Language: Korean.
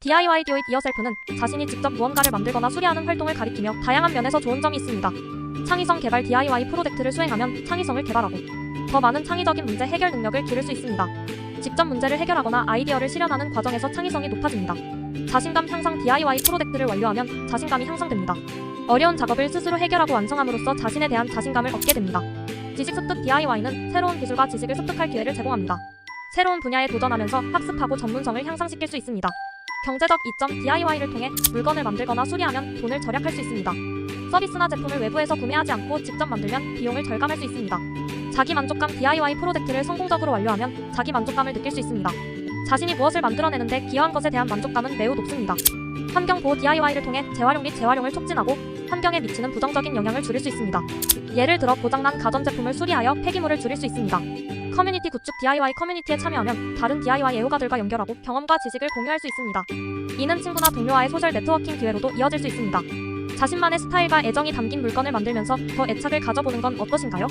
DIY 듀잇 이어셀프는 자신이 직접 무언가를 만들거나 수리하는 활동을 가리키며 다양한 면에서 좋은 점이 있습니다. 창의성 개발 DIY 프로젝트를 수행하면 창의성을 개발하고 더 많은 창의적인 문제 해결 능력을 기를 수 있습니다. 직접 문제를 해결하거나 아이디어를 실현하는 과정에서 창의성이 높아집니다. 자신감 향상 DIY 프로젝트를 완료하면 자신감이 향상됩니다. 어려운 작업을 스스로 해결하고 완성함으로써 자신에 대한 자신감을 얻게 됩니다. 지식 습득 DIY는 새로운 기술과 지식을 습득할 기회를 제공합니다. 새로운 분야에 도전하면서 학습하고 전문성을 향상시킬 수 있습니다. 경제적 이점 DIY를 통해 물건을 만들거나 수리하면 돈을 절약할 수 있습니다. 서비스나 제품을 외부에서 구매하지 않고 직접 만들면 비용을 절감할 수 있습니다. 자기 만족감 DIY 프로젝트를 성공적으로 완료하면 자기 만족감을 느낄 수 있습니다. 자신이 무엇을 만들어내는데 기여한 것에 대한 만족감은 매우 높습니다. 환경 보호 DIY를 통해 재활용 및 재활용을 촉진하고 환경에 미치는 부정적인 영향을 줄일 수 있습니다. 예를 들어 고장난 가전제품을 수리하여 폐기물을 줄일 수 있습니다. 커뮤니티 구축 DIY 커뮤니티에 참여하면 다른 DIY 애호가들과 연결하고 경험과 지식을 공유할 수 있습니다. 이는 친구나 동료와의 소셜 네트워킹 기회로도 이어질 수 있습니다. 자신만의 스타일과 애정이 담긴 물건을 만들면서 더 애착을 가져보는 건 어떠신가요?